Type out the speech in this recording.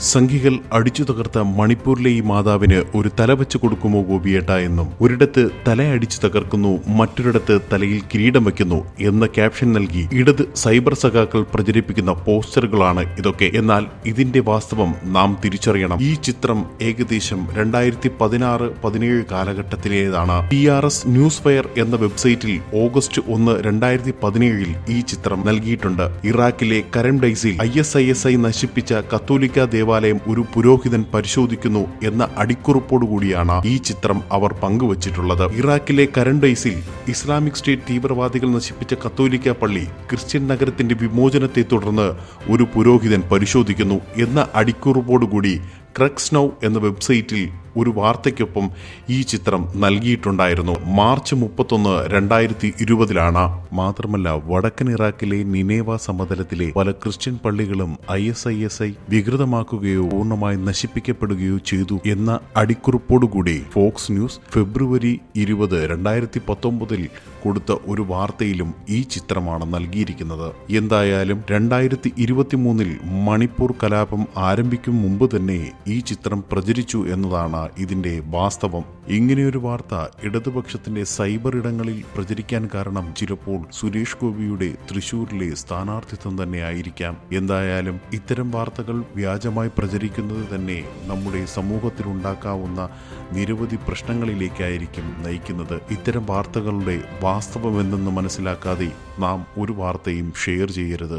സംഘികൾ അടിച്ചു തകർത്ത മണിപ്പൂരിലെ ഈ മാതാവിന് ഒരു തല വെച്ചു കൊടുക്കുമോ ഗോപിയേട്ട എന്നും ഒരിടത്ത് തല അടിച്ചു തകർക്കുന്നു മറ്റൊരിടത്ത് തലയിൽ കിരീടം വയ്ക്കുന്നു എന്ന ക്യാപ്ഷൻ നൽകി ഇടത് സൈബർ സഖാക്കൾ പ്രചരിപ്പിക്കുന്ന പോസ്റ്ററുകളാണ് ഇതൊക്കെ. എന്നാൽ ഇതിന്റെ വാസ്തവം നാം തിരിച്ചറിയണം. ഈ ചിത്രം ഏകദേശം രണ്ടായിരത്തി പതിനാറ് പതിനേഴ് കാലഘട്ടത്തിലേതാണ്. P R S news fire എന്ന വെബ്സൈറ്റിൽ ഓഗസ്റ്റ് ഒന്ന് രണ്ടായിരത്തി പതിനേഴിൽ ഈ ചിത്രം നൽകിയിട്ടുണ്ട്. ഇറാഖിലെ കരം ഡൈസിൽ I S I S I നശിപ്പിച്ച കത്തോലിക്ക ദേവാലയം ഒരു പുരോഹിതൻ പരിശോധിക്കുന്നു എന്ന അടിക്കുറിപ്പോടുകൂടിയാണ് ഈ ചിത്രം അവർ പങ്കുവച്ചിട്ടുള്ളത്. ഇറാഖിലെ കരണ്ടൈസിൽ ഇസ്ലാമിക് സ്റ്റേറ്റ് തീവ്രവാദികൾ നശിപ്പിച്ച കത്തോലിക്ക പള്ളി ക്രിസ്ത്യൻ നഗരത്തിന്റെ വിമോചനത്തെ തുടർന്ന് ഒരു പുരോഹിതൻ പരിശോധിക്കുന്നു എന്ന അടിക്കുറിപ്പോടുകൂടി ക്രക്സ്നൌ എന്ന വെബ്സൈറ്റിൽ ഒരു വാർത്തയ്ക്കൊപ്പം ഈ ചിത്രം നൽകിയിട്ടുണ്ടായിരുന്നു. മാർച്ച് മുപ്പത്തൊന്ന് രണ്ടായിരത്തി ഇരുപതിലാണ് മാത്രമല്ല വടക്കൻ ഇറാഖിലെ നിനേവ സമതലത്തിലെ പല ക്രിസ്ത്യൻ പള്ളികളും I S I S I വികൃതമാക്കുകയോ പൂർണമായി നശിപ്പിക്കപ്പെടുകയോ ചെയ്തു എന്ന അടിക്കുറിപ്പോടുകൂടി ഫോക്സ് ന്യൂസ് ഫെബ്രുവരി ഇരുപത് രണ്ടായിരത്തി പത്തൊമ്പതിൽ കൊടുത്ത ഒരു വാർത്തയിലും ഈ ചിത്രമാണ് നൽകിയിരിക്കുന്നത്. എന്തായാലും രണ്ടായിരത്തി ഇരുപത്തിമൂന്നിൽ മണിപ്പൂർ കലാപം ആരംഭിക്കും മുമ്പ് തന്നെ ഈ ചിത്രം പ്രചരിച്ചു എന്നതാണ് ഇതിന്റെ വാസ്തവം. ഇങ്ങനെയൊരു വാർത്ത ഇടതുപക്ഷത്തിന്റെ സൈബർ ഇടങ്ങളിൽ പ്രചരിക്കാൻ കാരണം ചിലപ്പോൾ സുരേഷ് ഗോപിയുടെ തൃശൂരിലെ സ്ഥാനാർത്ഥിത്വം തന്നെയായിരിക്കാം എന്തായാലും ഇത്തരം വാർത്തകൾ വ്യാജമായി പ്രചരിക്കുന്നത് തന്നെ നമ്മുടെ സമൂഹത്തിൽ ഉണ്ടാക്കാവുന്ന നിരവധി പ്രശ്നങ്ങളിലേക്കായിരിക്കും നയിക്കുന്നത്. ഇത്തരം വാർത്തകളുടെ വാസ്തവമെന്തെന്ന് മനസ്സിലാക്കാതെ നാം ഒരു വാർത്തയും ഷെയർ ചെയ്യരുത്.